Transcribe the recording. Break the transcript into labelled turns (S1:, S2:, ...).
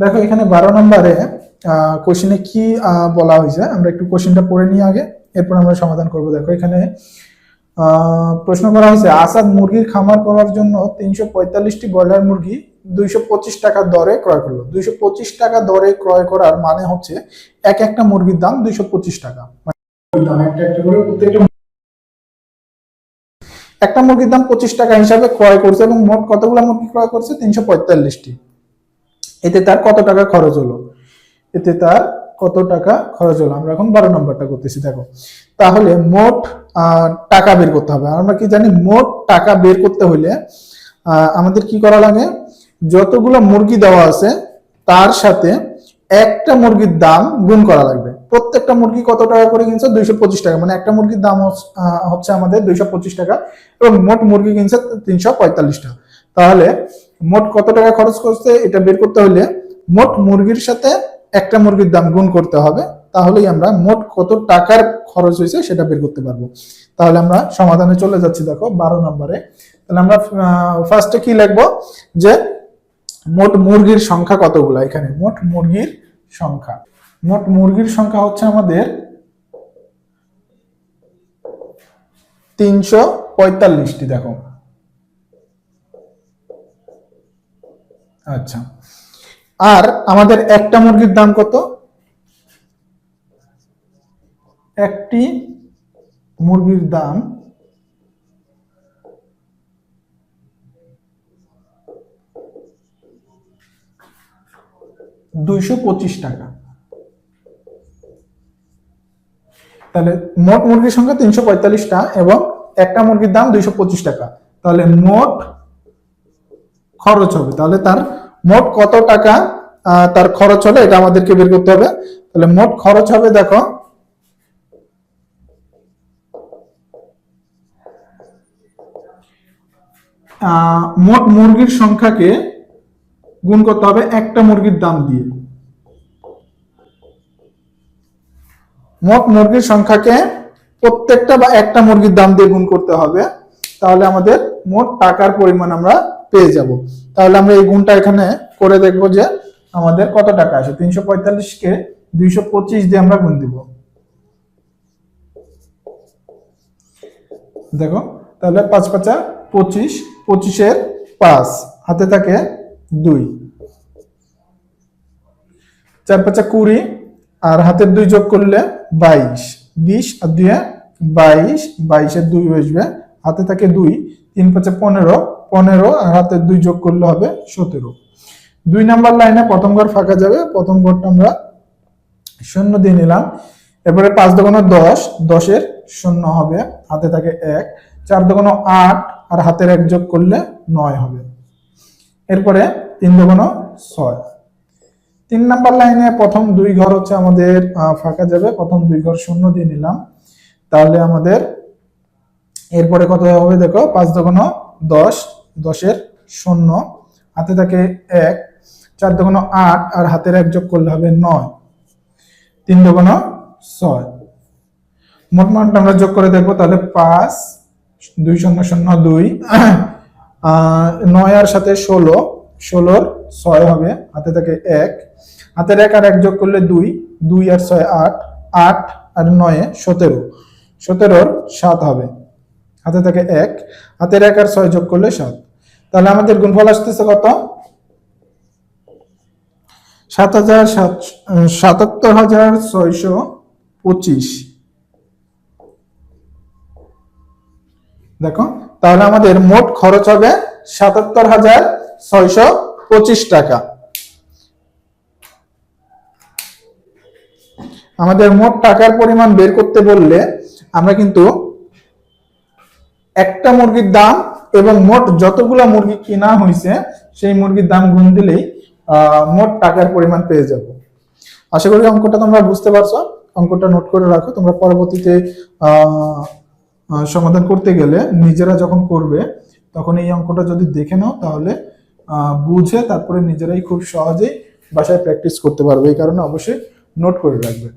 S1: দেখো, এখানে বারো নম্বরে কোশ্চেনে কি বলা হয়েছে? আমরা একটু কোশ্চেনটা পড়ে নিই আগে, এরপর আমরা সমাধান করব। দেখো, এখানে প্রশ্ন করা হয়েছে, আসাদ মুরগির খামার করার জন্য তিনশো পঁয়তাল্লিশটি ব্রয়লার মুরগি দুইশো পঁচিশ টাকা দরে ক্রয় করল। দুইশো পঁচিশ টাকা দরে ক্রয় করার মানে হচ্ছে এক একটা মুরগির দাম দুইশো পঁচিশ টাকা। মানে একটা মুরগির দাম পঁচিশ টাকা হিসাবে ক্রয় করছে এবং মোট কতগুলো মুরগি ক্রয় করছে? তিনশো পঁয়তাল্লিশটি। এতে তার কত টাকা খরচ হলো? এতে তার কত টাকা খরচ হলো? আমরা এখন বারো নম্বরটা করতেছি, দেখো। তাহলে মোট টাকা বের করতে হবে। আমরা কি জানি, মোট টাকা বের করতে হলে আমাদের কি করা লাগে? যতগুলো মুরগি দেওয়া আছে, তার সাথে একটা মুরগির দাম গুণ করা লাগবে। প্রত্যেকটা মুরগি কত টাকা করে কিনছে? দুইশো পঁচিশ টাকা। মানে একটা মুরগির দাম হচ্ছে- হচ্ছে আমাদের দুইশো পঁচিশ টাকা এবং মোট মুরগি কিনছে তিনশো পঁয়তাল্লিশ টাকা। তাহলে মোট কত টাকা খরচ করছে এটা বের করতে হলে মোট মুরগির সাথে একটা মুরগির দাম গুণ করতে হবে। তাহলেই আমরা মোট কত টাকার খরচ হয়েছে সেটা বের করতে পারব। তাহলে আমরা সমাধানে চলে যাচ্ছি দেখো বারো নম্বরে। তাহলে আমরা ফার্স্টে কি লিখব? যে মোট মুরগির সংখ্যা কতগুলো? এখানে মোট মুরগির সংখ্যা। মোট মুরগির সংখ্যা হচ্ছে আমাদের তিনশো পঁয়তাল্লিশটি, দেখো। আচ্ছা। আর আমাদের একটা মুরগির দাম কত? একটি মুরগির দাম দুইশো পঁচিশ টাকা। তাহলে মোট মুরগির সংখ্যা তিনশো পঁয়তাল্লিশটা এবং একটা মুরগির দাম দুইশো পঁচিশ টাকা। তাহলে মোট খরচ হবে। তাহলে তার মোট কত টাকা তার খরচ হলে এটা আমাদেরকে বের করতে হবে। তাহলে মোট খরচ হবে, দেখো মোট মুরগির সংখ্যাকে গুণ করতে হবে একটা মুরগির দাম দিয়ে। মোট মুরগির সংখ্যাকে প্রত্যেকটা বা একটা মুরগির দাম দিয়ে গুণ করতে হবে। তাহলে আমাদের মোট টাকার পরিমাণ আমরা পেয়ে যাব। তাহলে আমরা এই গুণটা এখানে করে দেখব যে আমাদের কত টাকা আসে তিনশো পঁয়তাল্লিশকে দুইশো পঁচিশ দিয়ে আমরা গুণ দিব। দেখো, তাহলে পাঁচ পাঁচা পঁচিশ, পঁচিশের পাঁচ, হাতে থাকে দুই। চার পাঁচা কুড়ি, আর হাতের দুই যোগ করলে বাইশ। বিশ আর দুই বাইশ, বাইশের দুই বসবে, হাতে থাকে দুই। তিন পাঁচে পনেরো পনেরো আর হাতের দুই যোগ করলে হবে সতেরো। দুই নাম্বার লাইনে প্রথম ঘর ফাঁকা যাবে, প্রথম ঘরটা আমরা শূন্য দিয়ে নিলাম। এরপরে পাঁচ দোকানো দশ, দশের শূন্য হবে, হাতে থাকে এক। চার দোকানো আট আর হাতের এক যোগ করলে নয় হবে। এরপরে তিন দোকানো ছয়। তিন নাম্বার লাইনে প্রথম দুই ঘর হচ্ছে আমাদের ফাঁকা যাবে, প্রথম দুই ঘর শূন্য দিয়ে নিলাম। তাহলে আমাদের এরপরে কত হবে দেখো? পাঁচ দোকানো দশ, দশের শূন্য। হাতে থাকে এক, চার দোকানো আট, আর হাতের এক যোগ করলে হবে নয়। তিন দোকানো ছয়। মোট মানটা আমরা যোগ করে দেখব, তাহলে পাঁচ, দুই শূন্য শূন্য দুই। নয় আর সাথে ষোলো, ষোলোর ছয় হবে, হাতে থাকে এক। হাতের এক আর এক যোগ করলে দুই দুই আর ছয় আট আট আর নয়ে সতেরো। সতেরোর সাত হবে। হাতে থাকে এক, হাতের এক আর ছয় যোগ করলে সাত। তাহলে আমাদের গুণফল আসতেছে কত? সাত হাজার সাত সাতাত্তর হাজার ছয়শো পঁচিশ। দেখো, তাহলে আমাদের মোট খরচ হবে সাতাত্তর হাজার ছয়শো পঁচিশ টাকা। আমাদের মোট টাকার পরিমাণ বের করতে বললে আমরা কিন্তু একটা মুরগির দাম এবং মোট যতগুলো মুরগি কিনা হয়েছে সেই মুরগির দাম গুণ দিলেই মোট টাকার পরিমাণ পেয়ে যাব। আশা করি অঙ্কটা তোমরা বুঝতে পারছ। অঙ্কটা নোট করে রাখো। তোমরা পরবর্তীতে সমাধান করতে গেলে নিজেরা যখন করবে, তখন এই অঙ্কটা যদি দেখে নাও, তাহলে বুঝে তারপরে নিজেরাই খুব সহজেই বাসায় প্র্যাকটিস করতে পারবে। এই কারণে অবশ্যই নোট করে রাখবে।